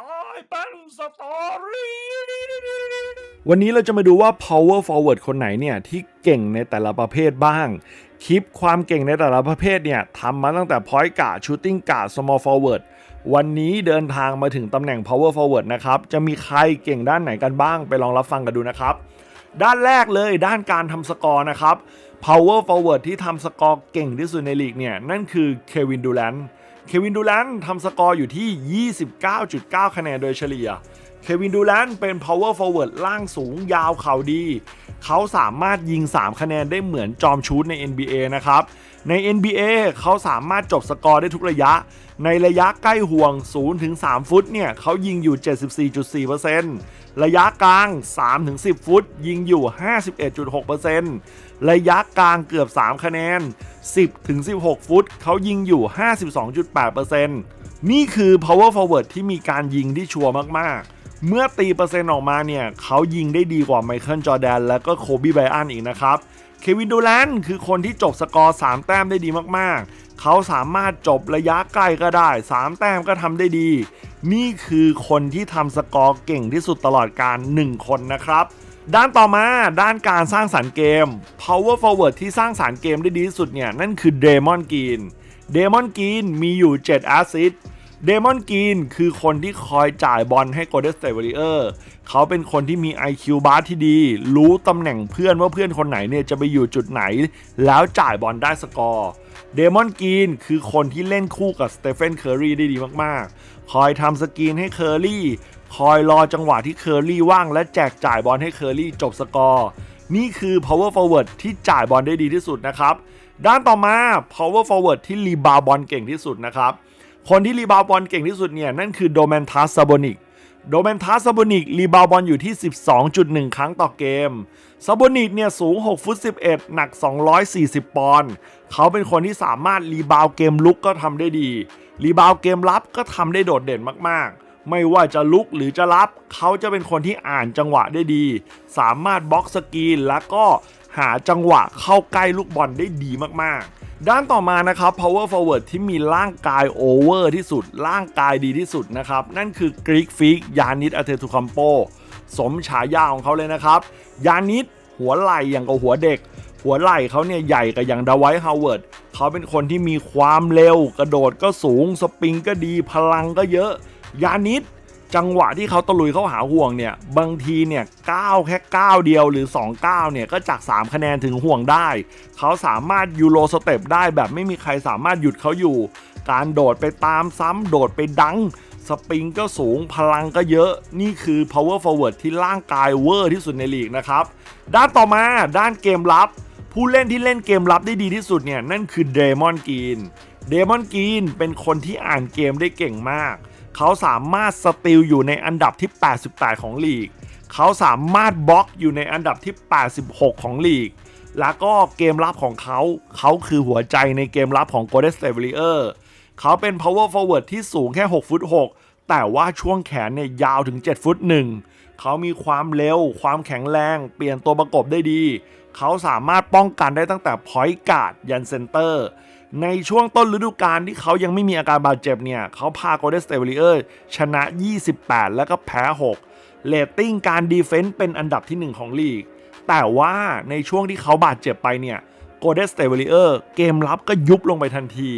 ตายเป็นสตอรี่วันนี้เราจะมาดูว่า power forward คนไหนเนี่ย ที่เก่งในแต่ละประเภทบ้าง คลิปความเก่งในแต่ละประเภทเนี่ยทำมาตั้งแต่ point guard shooting guard small forward วันนี้เดินทางมาถึงตำแหน่ง power forward นะครับ จะมีใครเก่งด้านไหนกันบ้าง ไปลองรับฟังกันดูนะครับ ด้านแรกเลยด้านการทำสกอร์นะครับ power forward ที่ทำสกอร์เก่งที่สุดในลีกเนี่ยนั่นคือเควินดูแลน เควินดูแลนทำสกอร์อยู่ที่ 29.9 คะแนนโดยเฉลี่ย เควินดูแลนเป็น power forward ล่างสูงยาวเข่าดี เขาสามารถยิง 3 คะแนนได้เหมือนจอมชูตใน NBA นะครับ ใน NBA เขาสามารถจบสกอร์ได้ทุกระยะ ในระยะใกล้ห่วง 0-3 ฟุตเนี่ยเขายิงอยู่ 74.4%ระยะกลาง 3-10 ฟุต ยิงอยู่ 51.6%ระยะกลางเกือบ 3 คะแนน 10-16 ฟุต เขายิงอยู่ 52.8%นี่คือ power forward ที่มีการยิงที่ชัวร์มาก ๆ เมื่อตีเปอร์เซ็นต์ออกมาเนี่ยเขายิงได้ดีกว่าไมเคิลจอแดนและก็โคบีไบอันอีกนะครับ เควินดูแลนคือคนที่จบสกอร์ 3 แต้มได้ดีมากๆ เขาสามารถจบระยะใกลก็ได้ 3 แต้มก็ทำได้ดี นี่คือคนที่ทำสกอร์เก่งที่สุดตลอดการ 1 คนนะครับด้านต่อมาด้านการสร้างสรรค์เกม power forward ที่สร้างสรรค์เกมได้ดีที่สุดเนี่ย นั่นคือเดมอนกีน เดมอนกีนมีอยู่ 7 แอสซิสต์ เดมอนกีนคือคนที่คอยจ่ายบอลให้ Golden State Warrior เขาเป็นคนที่มี IQ บาสที่ดี รู้ตำแหน่งเพื่อนว่าเพื่อนคนไหนเนี่ยจะไปอยู่จุดไหน แล้วจ่ายบอลได้สกอร์เดมอนกีนคือคนที่เล่นคู่กับสเตเฟนเคอร์รีได้ดีมากๆ คอยทำสกรีนให้เคอร์รีคอยรอจังหวะที่เคอร์รีว่างและแจกจ่ายบอลให้เคอร์รีจบสกอร์นี่คือ power forward ที่จ่ายบอลได้ดีที่สุดนะครับ ด้านต่อมา power forward ที่รีบาวบอลเก่งที่สุดนะครับ คนที่รีบาวบอลเก่งที่สุดเนี่ย นั่นคือโดเมนทัสซาโบนิกโดเมนทัสซาโบนิกรีบาวบอลอยู่ที่ 12.1 ครั้งต่อเกมซาโบนิกเนี่ยสูง 6 ฟุต 11 หนัก 240 ปอนด์เขาเป็นคนที่สามารถรีบาวเกมลุกก็ทำได้ดี รีบาวเกมรับก็ทำได้โดดเด่นมากๆ ไม่ว่าจะลุกหรือจะรับ เขาจะเป็นคนที่อ่านจังหวะได้ดี สามารถบล็อกสกรีนแล้วก็หาจังหวะเข้าใกล้ลูกบอลได้ดีมากๆ ด้านต่อมานะครับ power forward ที่มีร่างกายโอเวอร์ที่สุด ร่างกายดีที่สุดนะครับ นั่นคือกรีกฟิกยานิดอเทตุคัมโป สมฉายาของเขาเลยนะครับ ยานิดหัวไหล่อย่างกับหัวเด็ก หัวไหล่เขาเนี่ยใหญ่กับอย่างดาไวท์ฮาวเวิร์ดเขาเป็นคนที่มีความเร็ว กระโดดก็สูง สปริงก็ดีพลังก็เยอะ ยานิด จังหวะที่เขาตะลุยเข้าหาห่วงเนี่ย บางทีเนี่ยก้าวแค่ก้าวเดียวหรือ2ก้าวเนี่ยก็จาก 3 คะแนนถึงห่วงได้ เขาสามารถยูโรสเต็ปได้แบบไม่มีใครสามารถหยุดเขาอยู่ การโดดไปตามซ้ำโดดไปดัง สปริงก็สูงพลังก็เยอะ นี่คือ power forward ที่ร่างกายเวอร์ที่สุดในลีกนะครับ ด้านต่อมาด้านเกมรับ ผู้เล่นที่เล่นเกมรับได้ดีที่สุดเนี่ยนั่นคือเดมอนกีน เดมอนกีนเป็นคนที่อ่านเกมได้เก่งมาก เขาสามารถสติลอยู่ในอันดับที่ 88 ของลีก เขาสามารถบล็อกอยู่ในอันดับที่ 86 ของลีก แล้วก็เกมรับของเขา เขาคือหัวใจในเกมรับของ Golden State Warrior เขาเป็น power forward ที่สูงแค่ 6 ฟุต 6 แต่ว่าช่วงแขนเนี่ยยาวถึง 7 ฟุต 1 เขามีความเร็ว ความแข็งแรง เปลี่ยนตัวประกบได้ดี เขาสามารถป้องกันได้ตั้งแต่ point guard ยันเซนเตอร์ ในช่วงต้นฤดูกาลที่เขายังไม่มีอาการบาดเจ็บเนี่ย เขาพา Golden State Warriors ชนะ 28 แล้วก็แพ้ 6เรตติ้งการดีเฟนต์เป็นอันดับที่ 1 ของลีก แต่ว่าในช่วงที่เขาบาดเจ็บไปเนี่ย Golden State Warriors เกมรับก็ยุบลงไปทันที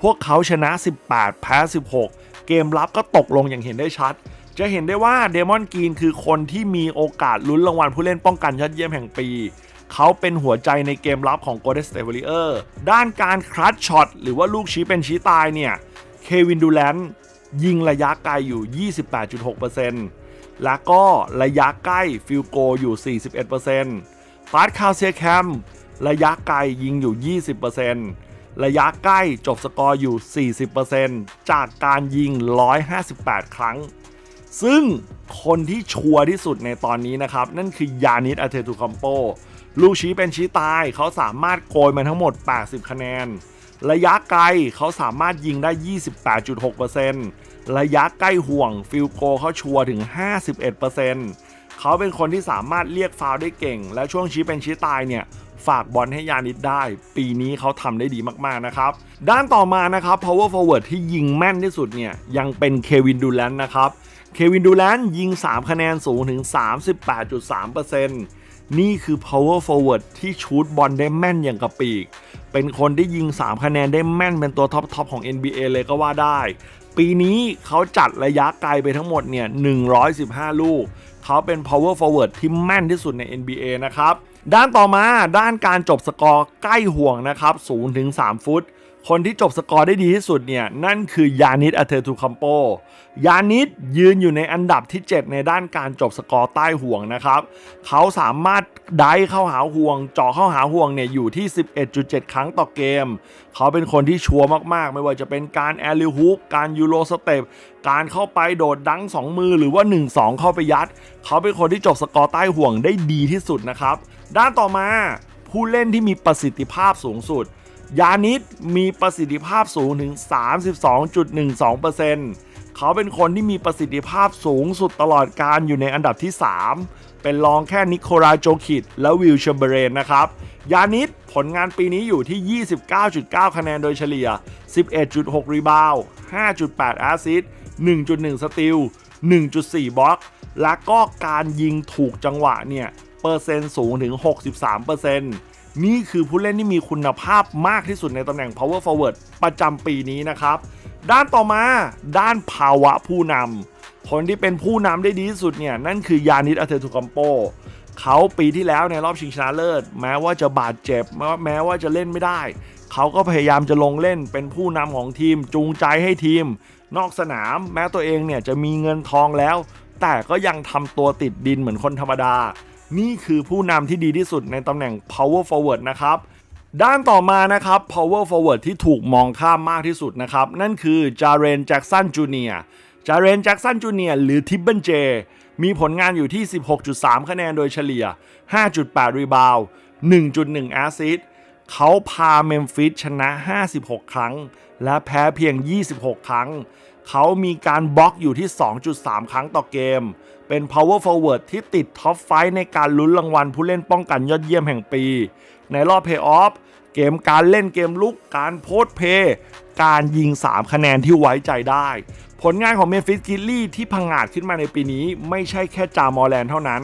พวกเขาชนะ 18 แพ้ 16 เกมรับก็ตกลงอย่างเห็นได้ชัด จะเห็นได้ว่าเดมอนกรีนคือคนที่มีโอกาสลุ้นรางวัลผู้เล่นป้องกันยอดเยี่ยมแห่งปี เขาเป็นหัวใจในเกมรับของ Golden State Warrior ด้านการคลัตช็อตหรือว่าลูกชี้เป็นชี้ตายเนี่ย เควินดูแลนยิงระยะไกลอยู่ 28.6%แล้วก็ระยะใกล้ฟิลโกอยู่ 41%ฟาสคาเซียแคมระยะไกลยิงอยู่ 20%ระยะใกล้จบสกอร์อยู่ 40%จากการยิง 158 ครั้ง ซึ่งคนที่ชัวร์ที่สุดในตอนนี้นะครับ นั่นคือยานิดอาเทตุคัมโป ลูกชี้เป็นชี้ตาย เขาสามารถโกยมาทั้งหมด 80 คะแนน ระยะไกลเขาสามารถยิงได้ 28.6%ระยะใกล้ห่วงฟิลโกเขาชัวร์ถึง 51%เขาเป็นคนที่สามารถเรียกฟาวได้เก่ง และช่วงชี้เป็นชี้ตายเนี่ยฝากบอลให้ยานิดได้ ปีนี้เขาทำได้ดีมาก ๆ นะครับ ด้านต่อมานะครับ power forward ที่ยิงแม่นที่สุดเนี่ย ยังเป็นเควินดูแลนนะครับ เควินดูแลนยิง 3 คะแนนสูงถึง 38.3% นี่คือ power forward ที่ชูดบอลได้แม่นอย่างกับปีก เป็นคนที่ยิง 3 คะแนนได้แม่นเป็นตัวท็อปทอปของ NBA เลยก็ว่าได้ ปีนี้เขาจัดระยะไกลไปทั้งหมดเนี่ย 115 ลูก เขาเป็น power forward ที่แม่นที่สุดใน NBA นะครับ ด้านต่อมาด้านการจบสกอร์ใกล้ห่วงนะครับ0ถึง3ฟุต คนที่จบสกอร์ได้ดีที่สุดเนี่ยนั่นคือยานิดอาเทตูคัมโปยานิดยืนอยู่ในอันดับที่ 7 ในด้านการจบสกอร์ใต้ห่วงนะครับ เขาสามารถได้เข้าหาห่วงเจาะเข้าหาห่วงเนี่ยอยู่ที่ 11.7 ครั้งต่อเกม เขาเป็นคนที่ชัวร์มากๆ ไม่ว่าจะเป็นการแอลลิฮุปการยูโรสเต็ปการเข้าไปโดดดังสองมือหรือว่า 1-2 เข้าไปยัด เขาเป็นคนที่จบสกอร์ใต้ห่วงได้ดีที่สุดนะครับ ด้านต่อมาผู้เล่นที่มีประสิทธิภาพสูงสุด ยานิดมีประสิทธิภาพสูงถึง 32.12%เขาเป็นคนที่มีประสิทธิภาพสูงสุดตลอดการอยู่ในอันดับที่ 3 เป็นรองแค่นิโคลาโจคิดและวิลเชมเบรนนะครับยานิดผลงานปีนี้อยู่ที่ 29.9 คะแนนโดยเฉลี่ย 11.6 รีบาวด์5.8 แอสซิสต์ 1.1 สติล 1.4 บล็อก และก็การยิงถูกจังหวะเนี่ย เปอร์เซ็นต์สูงถึง 63% นี่คือผู้เล่นที่มีคุณภาพมากที่สุดในตำแหน่ง power forward ประจำปีนี้นะครับ ด้านต่อมาด้านภาวะผู้นำคนที่เป็นผู้นำได้ดีที่สุดเนี่ยนั่นคือยานิดอาเทตุกัมโปเขาปีที่แล้วในรอบชิงชนะเลิศ แม้ว่าจะบาดเจ็บแมแม้ว่าจะเล่นไม่ได้ เขาก็พยายามจะลงเล่นเป็นผู้นำของทีมจูงใจให้ทีม นอกสนามแม้ตัวเองเนี่ยจะมีเงินทองแล้ว แต่ก็ยังทำตัวติดดินเหมือนคนธรรมดา นี่คือผู้นำที่ดีที่สุดในตำแหน่ง power forward นะครับ ด้านต่อมานะครับ power forward ที่ถูกมองข้ามมากที่สุดนะครับ นั่นคือจาเรนแจ็กสันจูเนียจาเรนแจ็กสันจูเนียหรือทิบเบิลเจ มีผลงานอยู่ที่ 16.3 คะแนนโดยเฉลี่ย 5.8 รีบาวด์1.1 แอสซิสต์เขาพาเมมฟิสชนะ 56 ครั้ง และแพ้เพียง 26 ครั้ง เขามีการบล็อกอยู่ที่ 2.3 ครั้งต่อเกม เป็น power forward ที่ติดท็อปไฟในการลุ้นรางวัลผู้เล่นป้องกันยอดเยี่ยมแห่งปี ในรอบเพย์ออฟเกมการเล่นเกมลุกการโพสเพย์การยิง 3 คะแนนที่ไว้ใจได้ ผลงานของเมฟิสกิลลี่ที่พังอาจขึ้นมาในปีนี้ ไม่ใช่แค่จามอแลนเท่านั้น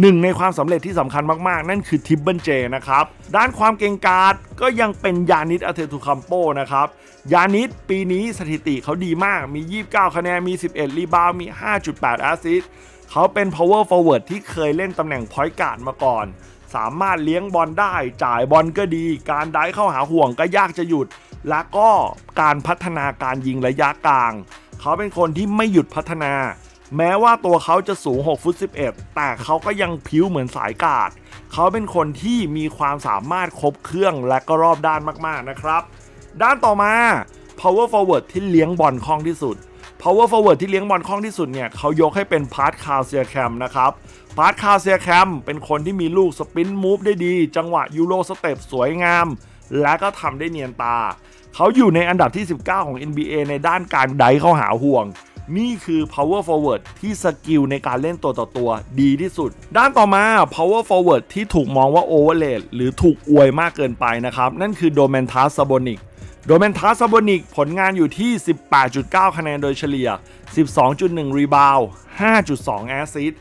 หนึ่งในความสำเร็จที่สำคัญมากๆ นั่นคือทิบเบิลเจนะครับ ด้านความเก่งกาจก็ยังเป็นยานิดอาเทตุคัมโปนะครับ ยานิดปีนี้สถิติเขาดีมากมี 29 คะแนน มี 11 รีบาวมี 5.8 แอสซิสต์เขาเป็น power forward ที่เคยเล่นตำแหน่งพอยต์การ์ดมาก่อน สามารถเลี้ยงบอลได้ จ่ายบอลก็ดี การได้เข้าหาห่วงก็ยากจะหยุด และก็การพัฒนาการยิงระยะกลาง เขาเป็นคนที่ไม่หยุดพัฒนา แม้ว่าตัวเขาจะสูง6ฟุต11 แต่เขาก็ยังผิวเหมือนสายกาด เขาเป็นคนที่มีความสามารถครบเครื่องและก็รอบด้านมากๆนะครับ ด้านต่อมา power forward ที่เลี้ยงบอลคล่องที่สุด power forward ที่เลี้ยงบอลคล่องที่สุดเนี่ยเขายกให้เป็นพาร์ทคาเซียแคมนะครับพาร์ทคาเซียแคมเป็นคนที่มีลูกสปินมูฟได้ดี จังหวะยูโรสเต็ปสวยงาม และก็ทำได้เนียนตา เขาอยู่ในอันดับที่ 19 ของ NBA ในด้านการไดเข้าหาห่วง นี่คือ power forward ที่สกิลในการเล่นตัวต่อตัวดีที่สุด ด้านต่อมา power forward ที่ถูกมองว่า overrated หรือถูกอวยมากเกินไปนะครับ นั่นคือโดเมนทัสซาโบนิกโดเมนทัสซาโบนิกผลงานอยู่ที่ 18.9 คะแนนโดยเฉลี่ย 12.1 รีบาว 5.2 แอสซิส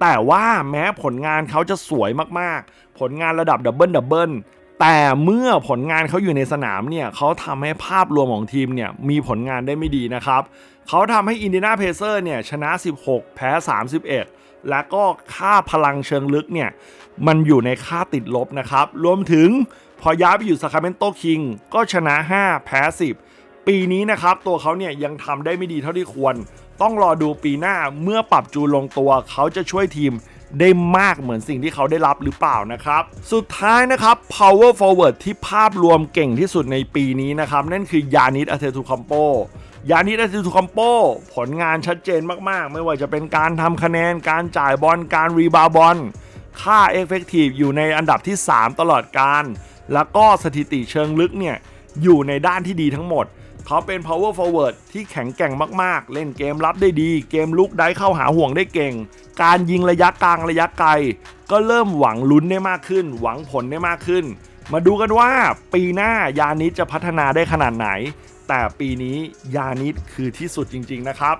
แต่ว่าแม้ผลงานเขาจะสวยมากๆ ผลงานระดับดับเบิลดับเบิลแต่เมื่อผลงานเขาอยู่ในสนามเนี่ยเขาทำให้ภาพรวมของทีมเนี่ยมีผลงานได้ไม่ดีนะครับ เขาทำให้อินเดียนาเพเซอร์เนี่ยชนะ 16 แพ้ 31 และก็ค่าพลังเชิงลึกเนี่ย มันอยู่ในค่าติดลบนะครับ รวมถึงพอย้ายไปอยู่ซาคราเมนโตคิงก็ชนะ 5 แพ้ 10 ปีนี้นะครับ ตัวเขาเนี่ยยังทำได้ไม่ดีเท่าที่ควร ต้องรอดูปีหน้าเมื่อปรับจูนลงตัวเขาจะช่วยทีมได้มากเหมือนสิ่งที่เขาได้รับหรือเปล่านะครับ สุดท้ายนะครับ power forward ที่ภาพรวมเก่งที่สุดในปีนี้นะครับ นั่นคือยานิดอาเทตุคัมโป ยานิดอาเทตุคัมโปผลงานชัดเจนมาก ๆ ไม่ว่าจะเป็นการทำคะแนน การจ่ายบอล การรีบาบอล ค่า effective อยู่ในอันดับที่ 3 ตลอดการ แล้วก็สถิติเชิงลึกเนี่ย อยู่ในด้านที่ดีทั้งหมด เขาเป็น power forward ที่แข็งแกร่งมาก ๆ เล่นเกมรับได้ดี เกมลุกได้เข้าหาห่วงได้เก่ง การยิงระยะกลางระยะไกล ก็เริ่มหวังลุ้นได้มากขึ้น หวังผลได้มากขึ้น มาดูกันว่าปีหน้ายานิดจะพัฒนาได้ขนาดไหน แต่ปีนี้ยานิดคือที่สุดจริง ๆ นะครับ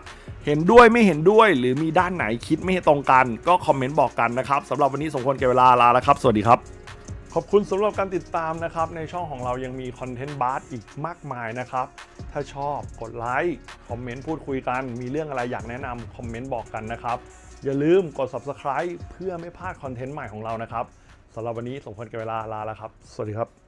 เห็นด้วยไม่เห็นด้วยหรือมีด้านไหนคิดไม่ตรงกัน ก็คอมเมนต์บอกกันนะครับสำหรับวันนี้สมควรแก่เวลาลาแล้วครับ สวัสดีครับขอบคุณสำหรับการติดตามนะครับ ในช่องของเรายังมีคอนเทนต์บาร์อีกมากมายนะครับ ถ้าชอบกดไลค์คอมเมนต์พูดคุยกัน มีเรื่องอะไรอยากแนะนำคอมเมนต์บอกกันนะครับ อย่าลืมกด subscribe เพื่อไม่พลาดคอนเทนต์ใหม่ของเรานะครับสำหรับวันนี้สมควรแก่เวลาลาแล้วครับ สวัสดีครับ